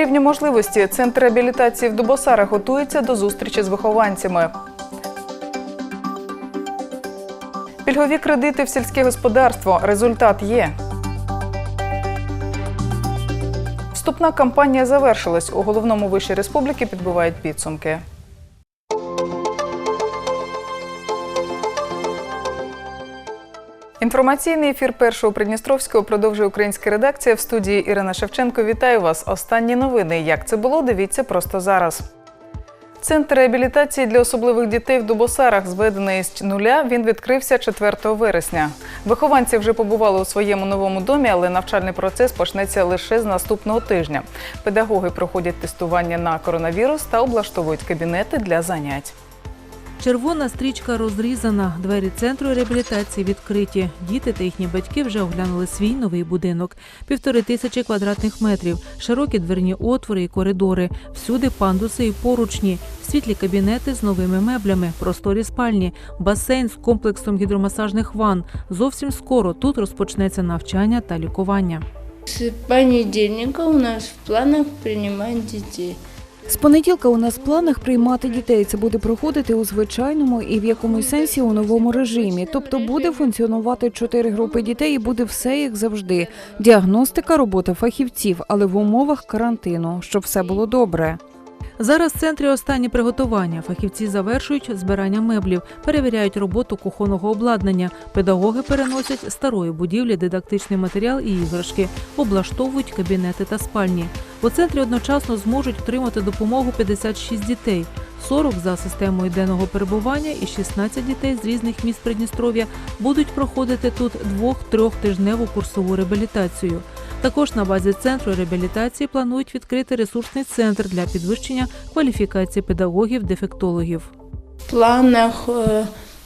рівні можливості центр реабілітації в Дубосарах готується до зустрічі з вихованцями. Пільгові кредити в сільське господарство. Результат є. Вступна кампанія завершилась. У головному виші республіки підбивають підсумки. Інформаційний ефір першого Придністровського продовжує українська редакція в студії Ірина Шевченко. Вітаю вас. Останні новини. Як це було? Дивіться просто зараз. Центр реабілітації для особливих дітей в Дубосарах, зведений з нуля, він відкрився 4 вересня. Вихованці вже побували у своєму новому домі, але навчальний процес почнеться лише з наступного тижня. Педагоги проходять тестування на коронавірус та облаштовують кабінети для занять. Червона стрічка розрізана. Двері центру реабілітації відкриті. Діти та їхні батьки вже оглянули свій новий будинок. Півтори тисячі квадратних метрів, широкі дверні отвори і коридори. Всюди пандуси і поручні, світлі кабінети з новими меблями, просторі спальні, басейн з комплексом гідромасажних ванн. Зовсім скоро тут розпочнеться навчання та лікування. С понедельника у нас в планах принимать детей. З понеділка у нас в планах приймати дітей. Це буде проходити у звичайному і в якомусь сенсі у новому режимі. Тобто буде функціонувати чотири групи дітей і буде все як завжди. Діагностика, робота фахівців, але в умовах карантину, щоб все було добре. Зараз в центрі останні приготування. Фахівці завершують збирання меблів, перевіряють роботу кухонного обладнання. Педагоги переносять старої будівлі дидактичний матеріал і іграшки, облаштовують кабінети та спальні. У центрі одночасно зможуть отримати допомогу 56 дітей. 40 за системою денного перебування і 16 дітей з різних міст Придністров'я будуть проходити тут двох-трьох тижневу курсову реабілітацію. Також на базі центру реабілітації планують відкрити ресурсний центр для підвищення кваліфікації педагогів-дефектологів. В планах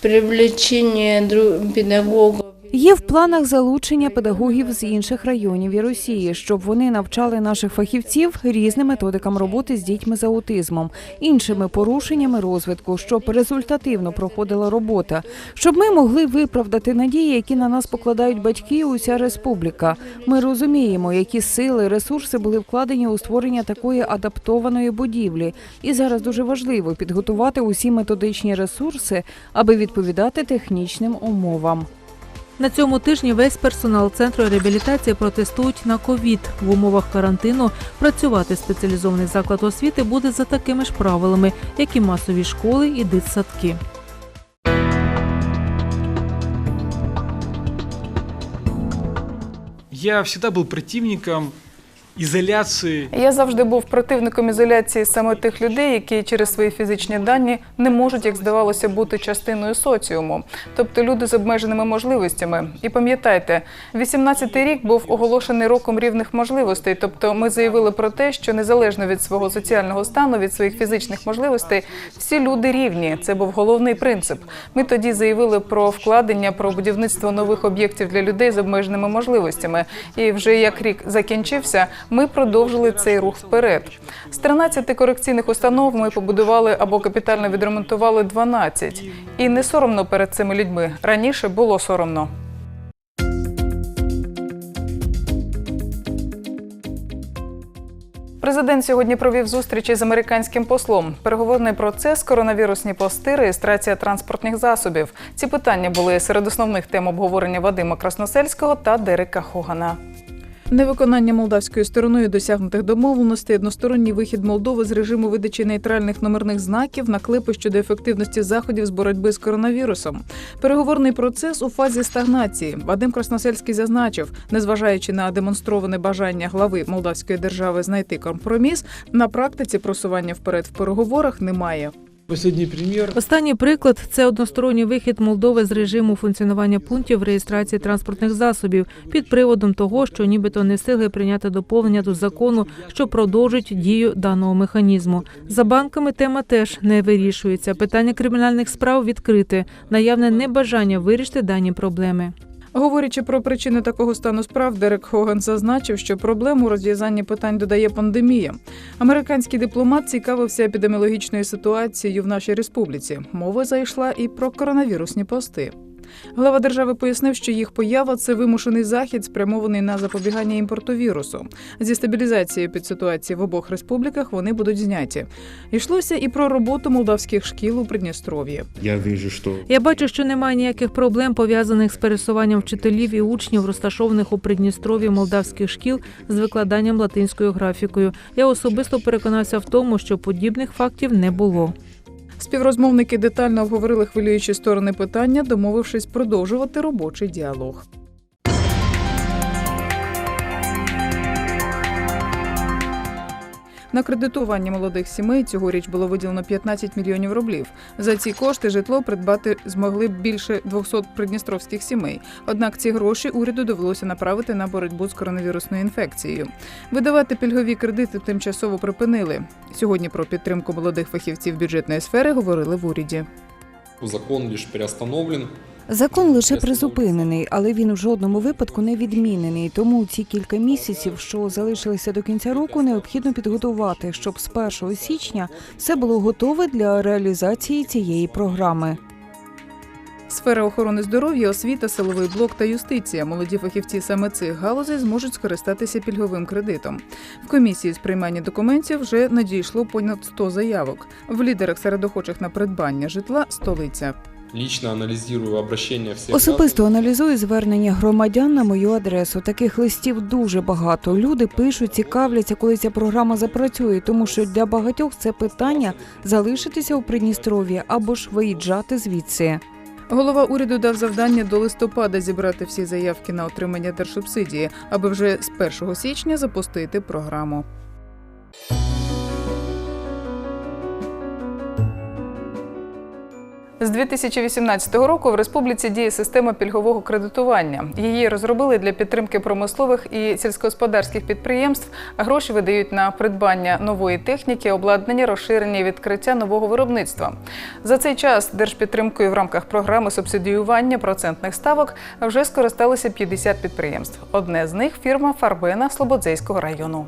привлечения дру- педагогов Є в планах залучення педагогів з інших районів і Росії, щоб вони навчали наших фахівців різним методикам роботи з дітьми з аутизмом, іншими порушеннями розвитку, щоб результативно проходила робота, щоб ми могли виправдати надії, які на нас покладають батьки і уся республіка. Ми розуміємо, які сили, ресурси були вкладені у створення такої адаптованої будівлі, і зараз дуже важливо підготувати усі методичні ресурси, аби відповідати технічним умовам. На цьому тижні весь персонал центру реабілітації протестують на ковід. В умовах карантину працювати спеціалізований заклад освіти буде за такими ж правилами, як і масові школи і дитсадки. Я всегда был противником изоляции Я завжди був противником ізоляції саме тих людей, які через свої фізичні дані не можуть, як здавалося, бути частиною соціуму, тобто люди з обмеженими можливостями. І пам'ятайте, 18-й рік був оголошений роком рівних можливостей. Тобто, ми заявили про те, що незалежно від свого соціального стану, від своїх фізичних можливостей, всі люди рівні. Це був головний принцип. Ми тоді заявили про вкладення, про будівництво нових об'єктів для людей з обмеженими можливостями. І вже як рік закінчився, ми продовжили цей рух вперед. З 13 корекційних установ ми побудували або капітально відремонтували 12. І не соромно перед цими людьми. Раніше було соромно. Президент сьогодні провів зустрічі з американським послом. Переговорний процес, коронавірусні пости, реєстрація транспортних засобів. Ці питання були серед основних тем обговорення Вадима Красносельського та Дерека Хогана. Невиконання молдавською стороною досягнутих домовленостей, односторонній вихід Молдови з режиму видачі нейтральних номерних знаків, наклепи щодо ефективності заходів з боротьби з коронавірусом. Переговорний процес у фазі стагнації. Вадим Красносельський зазначив, незважаючи на демонстроване бажання глави Молдавської держави знайти компроміс, на практиці просування вперед в переговорах немає. Останній приклад це односторонній вихід Молдови з режиму функціонування пунктів реєстрації транспортних засобів під приводом того, що нібито не встигли прийняти доповнення до закону, що продовжить дію даного механізму. За банками тема теж не вирішується. Питання кримінальних справ відкрите, наявне небажання вирішити дані проблеми. Говорячи про причини такого стану справ, Дерек Хоган зазначив, що проблему у розв'язанні питань додає пандемія. Американський дипломат цікавився епідеміологічною ситуацією в нашій республіці. Мова зайшла і про коронавірусні пости. Глава держави пояснив, що їх поява це вимушений захід, спрямований на запобігання імпорту вірусу. Зі стабілізації підситуації в обох республіках вони будуть зняті. Йшлося і про роботу молдавських шкіл у Придністров'ї. Я вижу, что Я бачу, що немає ніяких проблем пов'язаних з пересуванням вчителів і учнів, розташованих у Придністров'ї молдавських шкіл з викладанням латинською графікою. Я особисто переконався в тому, що подібних фактів не було. Співрозмовники детально обговорили хвилюючі сторони питання, домовившись продовжувати робочий діалог. На кредитування молодих сімей цьогоріч було виділено 15 мільйонів рублів. За ці кошти житло придбати змогли б більше 200 придністровських сімей. Однак ці гроші уряду довелося направити на боротьбу з коронавірусною інфекцією. Видавати пільгові кредити тимчасово припинили. Сьогодні про підтримку молодих фахівців бюджетної сфери говорили в уряді. Закон лишь приостановлен. Закон лише призупинений, але він в жодному випадку не відмінений. Тому ці кілька місяців, що залишилися до кінця року, необхідно підготувати, щоб з 1 січня все було готове для реалізації цієї програми. Сфера охорони здоров'я, освіта, силовий блок та юстиція. Молоді фахівці саме цих галузей зможуть скористатися пільговим кредитом. В комісії з приймання документів вже надійшло понад 100 заявок. В лідерах серед охочих на придбання житла столиця. Лично анализирую обращения всех Особисто аналізую звернення громадян на мою адресу. Таких листів дуже багато. Люди пишуть, цікавляться, коли ця програма запрацює, тому що для багатьох це питання залишитися у Придністров'ї або ж виїжджати звідси. Голова уряду дав завдання до листопада зібрати всі заявки на отримання держсубсидії, аби вже з 1 січня запустити програму. З 2018 року в республіці діє система пільгового кредитування. Її розробили для підтримки промислових і сільськогосподарських підприємств. Гроші видають на придбання нової техніки, обладнання, розширення і відкриття нового виробництва. За цей час держпідтримкою в рамках програми субсидіювання процентних ставок вже скористалися 50 підприємств. Одне з них фірма Фарбена Слободзейського району.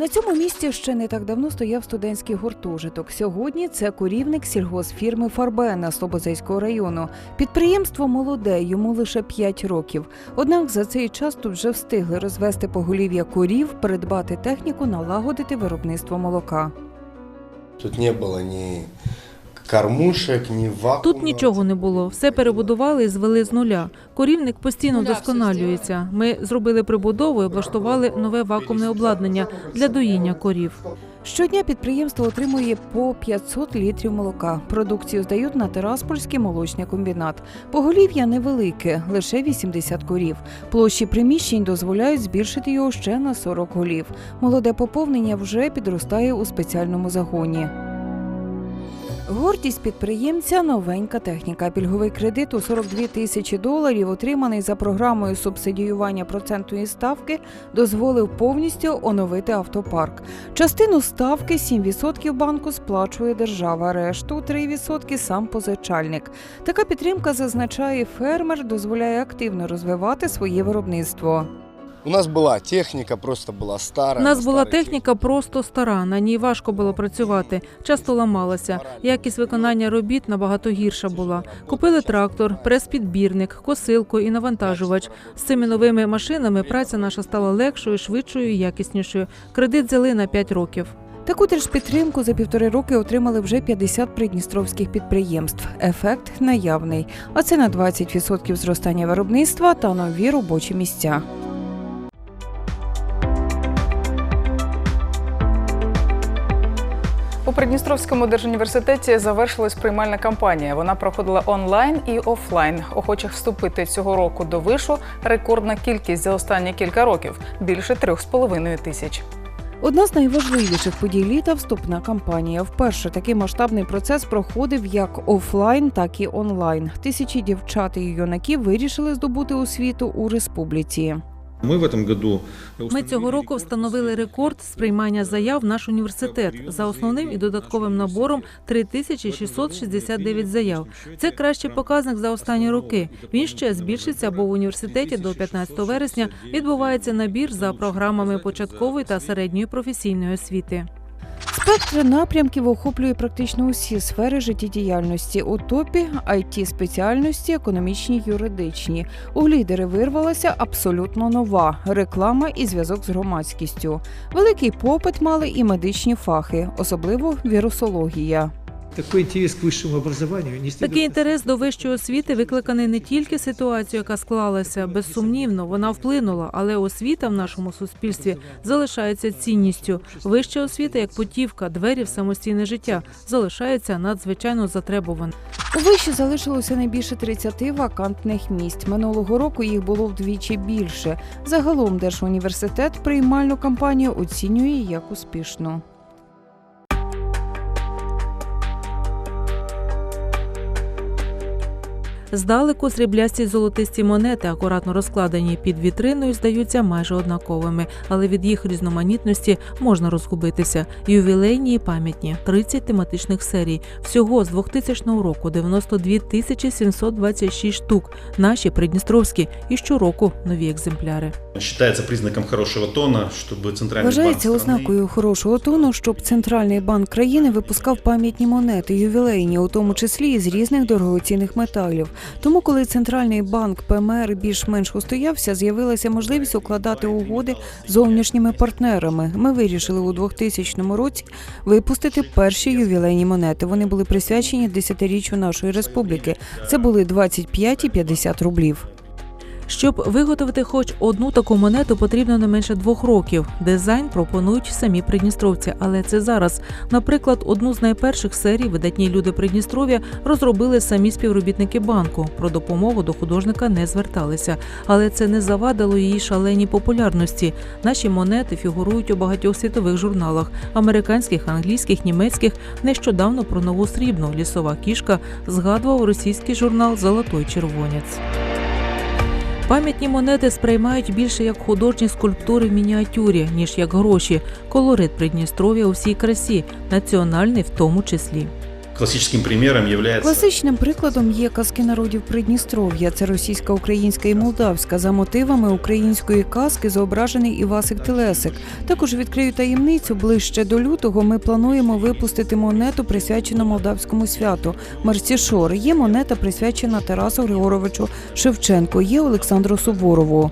На цьому місці ще не так давно стояв студентський гуртожиток. Сьогодні це корівник сільгосфірми Фарбена Слобозейського району. Підприємство молоде, йому лише 5 років. Однак за цей час тут вже встигли розвести поголів'я корів, придбати техніку, налагодити виробництво молока. Тут не было ни кормушек, ни вакуума. Тут нічого не було. Все перебудували і звели з нуля. Корівник постійно вдосконалюється. Ми зробили прибудову і облаштували нове вакуумне обладнання для доїння корів. Щодня підприємство отримує по 500 літрів молока. Продукцію здають на Тераспольський молочний комбінат. Поголів'я невелике, лише 80 корів. Площі приміщень дозволяють збільшити його ще на 40 голів. Молоде поповнення вже підростає у спеціальному загоні. Гордість підприємця новенька техніка. Пільговий кредит у 42 тисячі доларів, отриманий за програмою субсидіювання процентної ставки, дозволив повністю оновити автопарк. Частину ставки 7% банку сплачує держава, решту 3% сам позичальник. Така підтримка зазначає фермер, дозволяє активно розвивати своє виробництво. У нас была техника, просто была старая. У нас була техніка просто стара, на ній важко було працювати, часто ламалася. Якість виконання робіт набагато гірша була. Купили трактор, прес-підбірник, косилку і навантажувач. З цими новими машинами праця наша стала легшою, швидшою і якіснішою. Кредит взяли на 5 років. Таку держпідтримку за півтори роки отримали вже 50 придністровських підприємств. Ефект наявний, а це на 20% зростання виробництва та нові робочі місця. У Придністровському держуніверситеті завершилась приймальна кампанія. Вона проходила онлайн і офлайн. Охочих вступити цього року до вишу рекордна кількість за останні кілька років більше трьох з половиною тисяч. Одна з найважливіших подій літа вступна кампанія. Вперше такий масштабний процес проходив як офлайн, так і онлайн. Тисячі дівчат і юнаків вирішили здобути освіту у республіці. Мы в этом году Ми цього року встановили рекорд сприймання заяв в наш університет за основним і додатковим набором 3669 заяв. Це кращий показник за останні роки. Він ще збільшиться, бо в університеті до 15 вересня відбувається набір за програмами початкової та середньої професійної освіти. Спектр напрямків охоплює практично усі сфери життєдіяльності у топі it спеціальності, економічні, юридичні. У лідери вирвалася абсолютно нова реклама і зв'язок з громадськістю. Великий попит мали і медичні фахи, особливо вірусологія. Такой интерес к высшему образованию. Не Такий інтерес до вищої освіти викликаний не тільки ситуацією, яка склалася. Безсумнівно, вона вплинула, але освіта в нашому суспільстві залишається цінністю. Вища освіта як путівка, двері в самостійне життя залишається надзвичайно затребуваним. У виші залишилося не більше 30 вакантних місць. Минулого року їх було вдвічі більше. Загалом Держуніверситет приймальну кампанію оцінює як успішну. Здалеку сріблясті й золотисті монети, акуратно розкладені під вітриною, здаються майже однаковими, але від їх різноманітності можна розгубитися. Ювілейні і пам'ятні 30 тематичних серій. Всього з 2000 року 92 тисячі 726 штук. Наші придністровські і щороку нові екземпляри. Считается признаком хорошего тона, чтобы центральный Вважається банк страны ознакою хорошого тону, щоб центральний банк країни випускав пам'ятні монети, ювілейні, у тому числі і з різних дорогоцінних металів. Тому, коли центральний банк ПМР більш-менш устоявся, з'явилася можливість укладати угоди з зовнішніми партнерами. Ми вирішили у 2000 році випустити перші ювілейні монети. Вони були присвячені десятиріччю нашої республіки. Це були 25 і 50 рублів. Щоб виготовити хоч одну таку монету, потрібно не менше двох років. Дизайн пропонують самі придністровці, але це зараз. Наприклад, одну з найперших серій видатні люди Придністров'я розробили самі співробітники банку. Про допомогу до художника не зверталися, але це не завадило її шаленій популярності. Наші монети фігурують у багатьох світових журналах американських, англійських, німецьких. Нещодавно про нову срібну лісова кішка згадував російський журнал Золотой червонець. Пам'ятні монети сприймають більше як художні скульптури в мініатюрі, ніж як гроші. Колорит Придністров'я у всій красі, національний в тому числі. Классическим примером является Класичним прикладом є казки народів Придністров'я. Це російська, українська і молдавська. За мотивами української казки зображений Івасик Телесик. Також відкрию таємницю. Ближче до лютого ми плануємо випустити монету, присвячену молдавському святу. Марсішор. Є монета, присвячена Тарасу Григоровичу Шевченку. Є Олександру Суворову.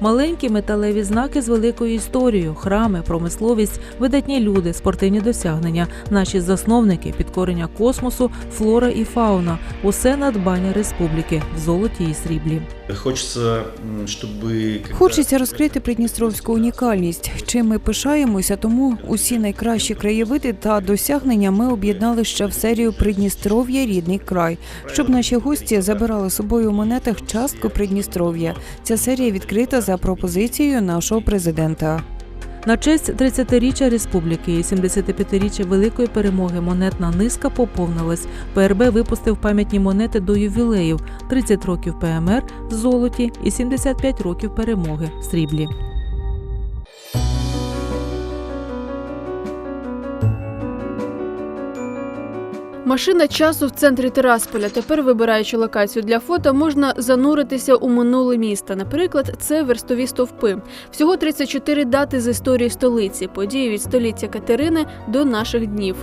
Маленькі металеві знаки з великою історією, храми, промисловість, видатні люди, спортивні досягнення, наші засновники, підкорення космосу, флора і фауна усе надбання республіки в золоті і сріблі. Хочется, щоб Хочеться розкрити придністровську унікальність. Чим ми пишаємося, тому усі найкращі краєвиди та досягнення ми об'єднали ще в серію Придністров'я рідний край, щоб наші гості забирали собою у монетах частку Придністров'я. Ця серія відкрита за пропозицією нашого президента. На честь 30-річчя республіки і 75-річчя великої перемоги монетна низка поповнилась. ПРБ випустив пам'ятні монети до ювілеїв: 30 років ПМР в золоті і 75 років перемоги сріблі. Машина часу в центрі Тирасполя. Тепер, вибираючи локацію для фото, можна зануритися у минуле міста. Наприклад, це верстові стовпи. Всього 34 дати з історії столиці, події від століття Катерини до наших днів.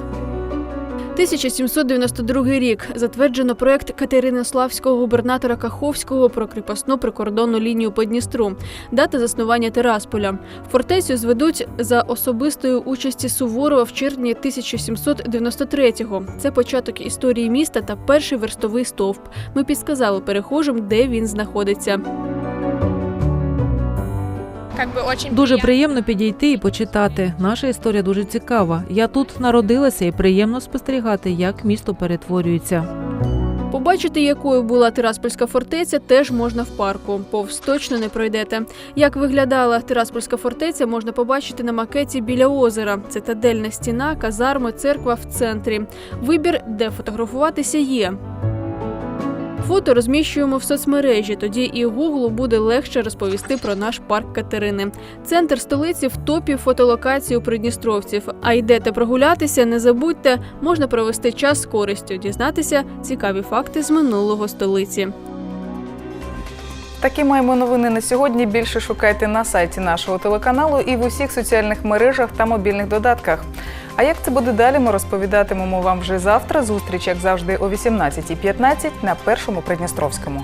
1792 рік затверджено проект Катеринославського губернатора Каховського про кріпосну прикордонну лінію по Дністру. Дата заснування Тирасполя. Фортецю зведуть за особистої участі Суворова в червні 1793-го. Це початок історії міста та перший верстовий стовп. Ми підсказали перехожим, де він знаходиться. Дуже приємно підійти і почитати. Наша історія дуже цікава. Я тут народилася і приємно спостерігати, як місто перетворюється. Побачити, якою була Тираспольська фортеця, теж можна в парку. Повз точно не пройдете. Як виглядала Тираспольська фортеця, можна побачити на макеті біля озера. Цитадельна стіна, казарми, церква в центрі. Вибір, де фотографуватися, є. Фото розміщуємо в соцмережі, тоді і Гуглу буде легше розповісти про наш парк Катерини. Центр столиці в топі фотолокацій у придністровців. А йдете прогулятися, не забудьте, можна провести час з користю, дізнатися цікаві факти з минулого столиці. Такі маємо новини на сьогодні. Більше шукайте на сайті нашого телеканалу і в усіх соціальних мережах та мобільних додатках. А як це буде далі, ми розповідатимемо вам вже завтра. Зустріч, як завжди, о 18.15 на першому Придністровському.